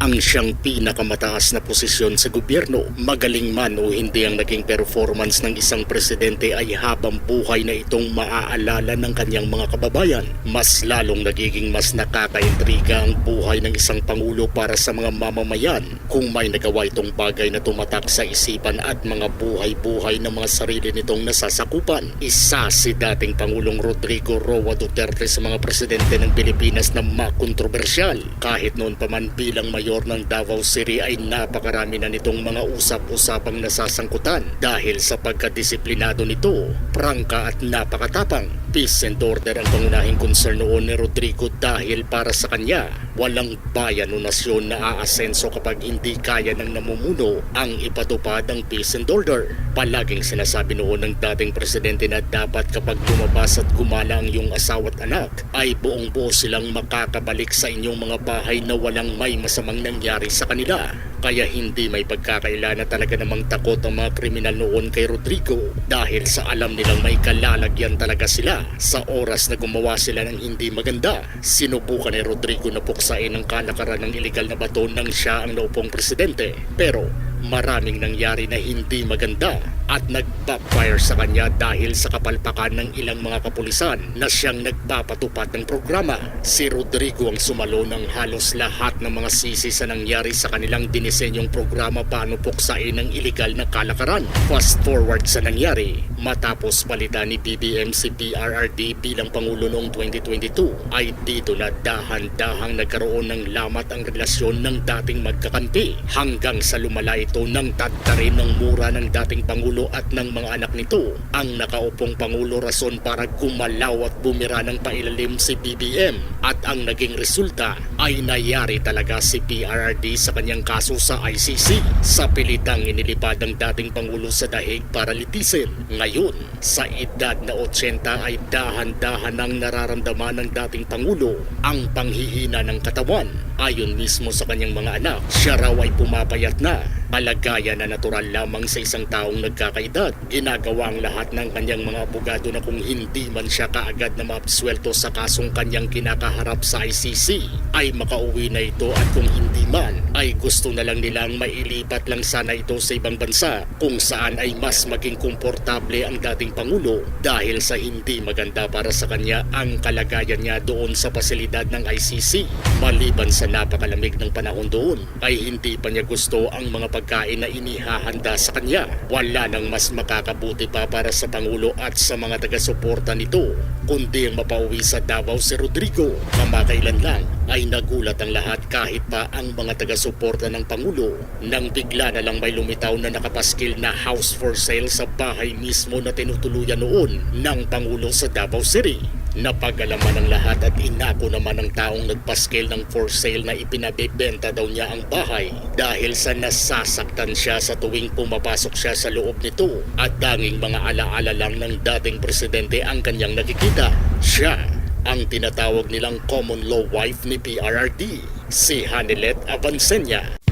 ang siyang pinakamataas na posisyon sa gobyerno. Magaling man o hindi ang naging performance ng isang presidente ay habang buhay na itong maaalala ng kanyang mga kababayan. Mas lalong nagiging mas nakakaintriga ang buhay ng isang pangulo para sa mga mamamayan kung may nagawa itong bagay na tumatak sa isipan at mga buhay-buhay ng mga sarili nitong nasasakupan. Isa si dating Pangulong Rodrigo Roa Duterte sa mga presidente ng Pilipinas na makontrobersyal. Kahit noon pa man bilang mayor ng Davao City ay napakarami na nitong mga usap-usapang nasasangkutan dahil sa pagkadisiplinado nito, prangka at napakatapang. Peace and order ang pangunahing concern noon ni Rodrigo dahil para sa kanya, walang bayan o nasyon na aasenso kapag hindi kaya ng namumuno ang ipatupad ang peace and order. Palaging sinasabi noon ng dating presidente na dapat kapag lumabas at gumala ang iyong asawa at anak, ay buong buo silang makakabalik sa inyong mga bahay na walang may masamang nangyari sa kanila. Kaya hindi may pagkakaila na talaga namang takot ang mga kriminal noon kay Rodrigo dahil sa alam nilang may kalalagyan talaga sila sa oras na gumawa sila ng hindi maganda. Sinubukan ni Rodrigo na puksain ang kalakaran ng iligal na bato nang siya ang naupong presidente. Pero maraming nangyari na hindi maganda at nag-backfire sa kanya dahil sa kapalpakan ng ilang mga kapulisan na siyang nagpapatupad ng programa. Si Rodrigo ang sumalo ng halos lahat ng mga sisi sa nangyari sa kanilang dinisenyong programa paano puksain ng iligal na kalakaran. Fast forward sa nangyari, matapos palitan ni BBM si PRRD bilang Pangulo noong 2022 ay dito na dahan-dahang nagkaroon ng lamat ang relasyon ng dating magkakampi hanggang sa lumala ito ng tadtarin ng mura ng dating Pangulo at ng mga anak nito. Ang nakaupong Pangulo rason para gumalaw at bumira ng pailalim si BBM at ang naging resulta ay nayari talaga si PRRD sa kanyang kaso sa ICC sa pilitang inilipad ng dating Pangulo sa dahig para litisin. Ngayon, sa edad na 80 ay dahan-dahan ang nararamdaman ng dating Pangulo ang panghihina ng katawan. Ayon mismo sa kanyang mga anak, siya raw ay pumapayat na Malagaya na natural lamang sa isang taong nagkakaedad. Ginagawa ang lahat ng kanyang mga abogado na kung hindi man siya kaagad na maabswelto sa kasong kanyang kinakaharap sa ICC, ay makauwi na ito at kung hindi man, ay gusto na lang nilang mailipat lang sana ito sa ibang bansa kung saan ay mas maging komportable ang dating Pangulo dahil sa hindi maganda para sa kanya ang kalagayan niya doon sa pasilidad ng ICC. Maliban sa napakalamig ng panahon doon, ay hindi pa niya gusto ang mga pagkain na inihahanda sa kanya. Wala nang mas makakabuti pa para sa Pangulo at sa mga taga-suporta nito, kundi ang mapauwi sa Davao si Rodrigo. Kamakailan lang ay nagulat ang lahat kahit pa ang mga taga-suporta ng Pangulo nang bigla na lang may lumitaw na nakapaskil na house for sale sa bahay mismo na tinutuluyan noon ng Pangulo sa Davao City. Napagalaman ng lahat at inako naman ng taong nagpaskil ng for sale na ipinabibenta daw niya ang bahay dahil sa nasasaktan siya sa tuwing pumapasok siya sa loob nito at tanging mga alaala lang ng dating presidente ang kanyang nakikita. Siya ang tinatawag nilang common law wife ni PRRD, si Hanilet Avancenia.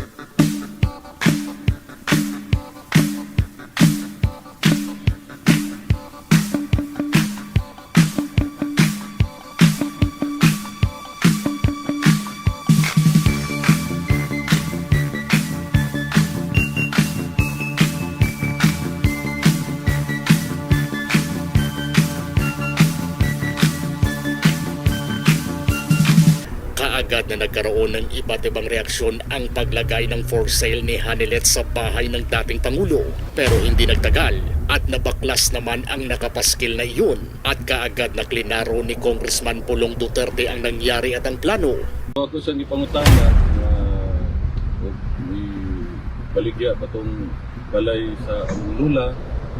Kaagad na nagkaroon ng iba't ibang reaksyon ang paglagay ng for sale ni Hanilet sa bahay ng dating Pangulo. Pero hindi nagtagal at nabaklas naman ang nakapaskil na iyon at kaagad na klinaro ni Congressman Pulong Duterte ang nangyari at ang plano. Ako sa ipangutana na uh, may baligya patong balay sa among lula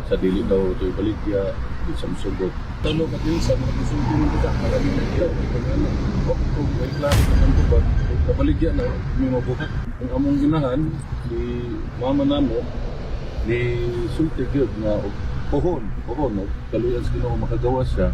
sa dili daw ito baligya di sa musugot. Talo ka din sa mga mo ka para di na kung ano. Ko kung may klaro ka ng tubag kabaligya na may mabuhat. Ang among ginahan si mama namo ni sulti gyud nga pohon pohon og kaluyan sa Ginoo makagawa siya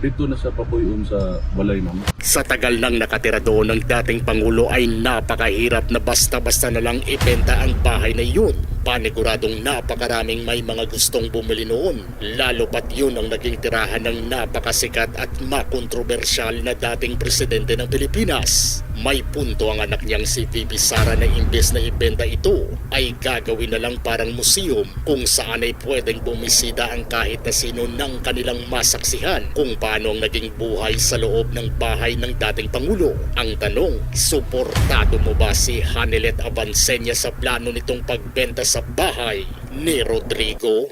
dito na sa papuyon sa balay namin. Sa tagal nang nakatira doon ng dating Pangulo ay napakahirap na basta-basta na lang ibenta ang bahay na yun. Paniguradong napakaraming may mga gustong bumili noon. Lalo pat yun ang naging tirahan ng napakasikat at makontrobersyal na dating presidente ng Pilipinas. May punto ang anak niyang si VP Sara na imbes na ibenta ito ay gagawin na lang parang museum kung saan ay pwedeng bumisita ang kahit na sino ng kanilang masaksihan kung paano ang naging buhay sa loob ng bahay ng dating Pangulo. Ang tanong, suportado mo ba si Hanelet Avancenia sa plano nitong pagbenta sa bahay ni Rodrigo?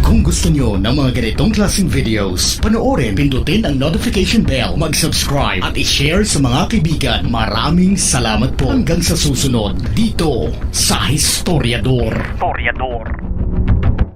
Kung gusto nyo ng mga ganitong klaseng videos, panoorin, pindutin ang notification bell, mag-subscribe at i-share sa mga kaibigan. Maraming salamat po hanggang sa susunod dito sa Historiador. Historiador.